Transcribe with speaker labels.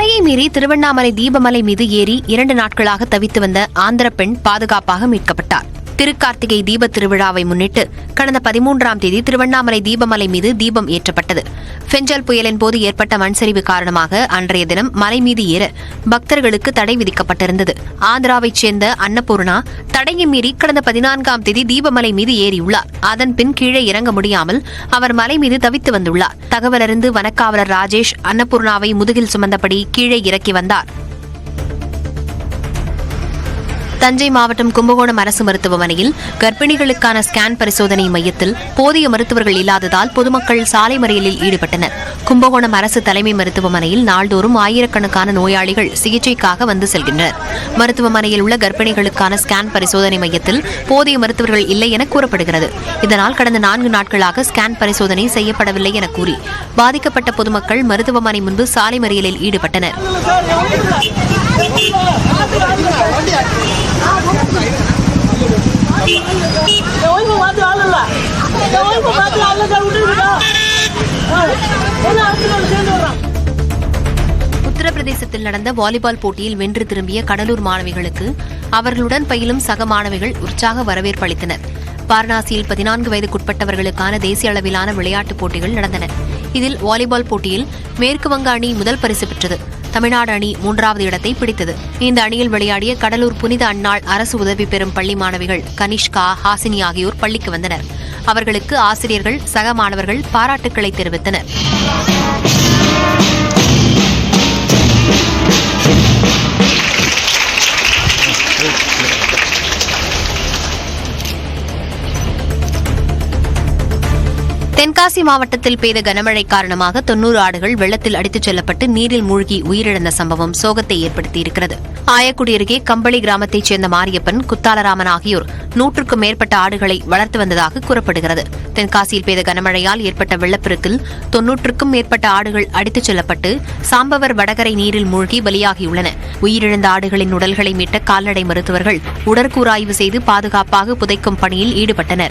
Speaker 1: தடையை மீறி திருவண்ணாமலை தீபமலை மீது ஏறி இரண்டு நாட்களாக தவித்து வந்த ஆந்திர பெண் பாதுகாப்பாக மீட்கப்பட்டார். திருக்கார்த்திகை தீப திருவிழாவை முன்னிட்டு கடந்த பதிமூன்றாம் தேதி திருவண்ணாமலை தீபமலை மீது தீபம் ஏற்றப்பட்டது. ஃபெஞ்சல் புயலின் போது ஏற்பட்ட மண்சரிவு காரணமாக அன்றைய தினம் மலை மீது ஏற பக்தர்களுக்கு தடை விதிக்கப்பட்டிருந்தது. ஆந்திராவைச் சேர்ந்த அன்னபூர்ணா தடையை மீறி கடந்த பதினான்காம் தேதி தீபமலை மீது ஏறியுள்ளார். அதன் பின் கீழே இறங்க முடியாமல் அவர் மலை மீது தவித்து வந்துள்ளார். தகவலறிந்து வனக்காவலர் ராஜேஷ் அன்னபூர்ணாவை முதுகில் சுமந்தபடி கீழே இறக்கி வந்தார். தஞ்சை மாவட்டம் கும்பகோணம் அரசு மருத்துவமனையில் கர்ப்பிணிகளுக்கான ஸ்கேன் பரிசோதனை மையத்தில் போதிய மருத்துவர்கள் இல்லாததால் பொதுமக்கள் சாலை மறியலில் ஈடுபட்டனர். கும்பகோணம் அரசு தலைமை மருத்துவமனையில் நாள்தோறும் ஆயிரக்கணக்கான நோயாளிகள் சிகிச்சைக்காக வந்து செல்கின்றனர். மருத்துவமனையில் உள்ள கர்ப்பிணிகளுக்கான ஸ்கேன் பரிசோதனை மையத்தில் போதிய மருத்துவர்கள் இல்லை என கூறப்படுகிறது. இதனால் கடந்த நான்கு நாட்களாக ஸ்கேன் பரிசோதனை செய்யப்படவில்லை என கூறி பாதிக்கப்பட்ட பொதுமக்கள் மருத்துவமனை முன்பு சாலை மறியலில் ஈடுபட்டனர்.
Speaker 2: ஒய்வு பார்த்து ஆள் பார்த்து ஆள் விட்டுருக்கா என்ன சேர்ந்து வர்றான்
Speaker 1: உத்தரப்பிரதேசத்தில் நடந்த வாலிபால் போட்டியில் வென்று திரும்பிய கடலூர் மாணவிகளுக்கு அவர்களுடன் பயிலும் சக மாணவிகள் உற்சாக வரவேற்பு அளித்தனர். வாரணாசியில் பதினான்கு வயதுக்குட்பட்டவர்களுக்கான தேசிய அளவிலான விளையாட்டுப் போட்டிகள் நடந்தன. இதில் வாலிபால் போட்டியில் மேற்கு வங்க அணி முதல் பரிசு பெற்றது. தமிழ்நாடு அணி மூன்றாவது இடத்தை பிடித்தது. இந்த அணியில் விளையாடிய கடலூர் புனித அன்னாள் அரசு உதவி பெறும் பள்ளி மாணவிகள் கனிஷ்கா ஹாசினி ஆகியோர் பள்ளிக்கு வந்தனர். அவர்களுக்கு ஆசிரியர்கள் சக மாணவர்கள் பாராட்டுக்களை தெரிவித்தனர். தென்காசி மாவட்டத்தில் பெய்த கனமழை காரணமாக தொன்னூறு ஆடுகள் வெள்ளத்தில் அடித்துச் செல்லப்பட்டு நீரில் மூழ்கி உயிரிழந்த சம்பவம் சோகத்தை ஏற்படுத்தியிருக்கிறது. ஆயக்குடி அருகே கம்பளி கிராமத்தைச் சேர்ந்த மாரியப்பன் குத்தாலராமன் ஆகியோர் நூற்றுக்கும் மேற்பட்ட ஆடுகளை வளர்த்து வந்ததாக கூறப்படுகிறது. தென்காசியில் பெய்த கனமழையால் ஏற்பட்ட வெள்ளப்பெருக்கில் தொன்னூற்றுக்கும் மேற்பட்ட ஆடுகள் அடித்துச் செல்லப்பட்டு சாம்பவர் வடகரை நீரில் மூழ்கி பலியாகியுள்ளன. உயிரிழந்த ஆடுகளின் உடல்களை மீட்ட கால்நடை மருத்துவர்கள் உடற்கூறாய்வு செய்து பாதுகாப்பாக புதைக்கும் பணியில் ஈடுபட்டனர்.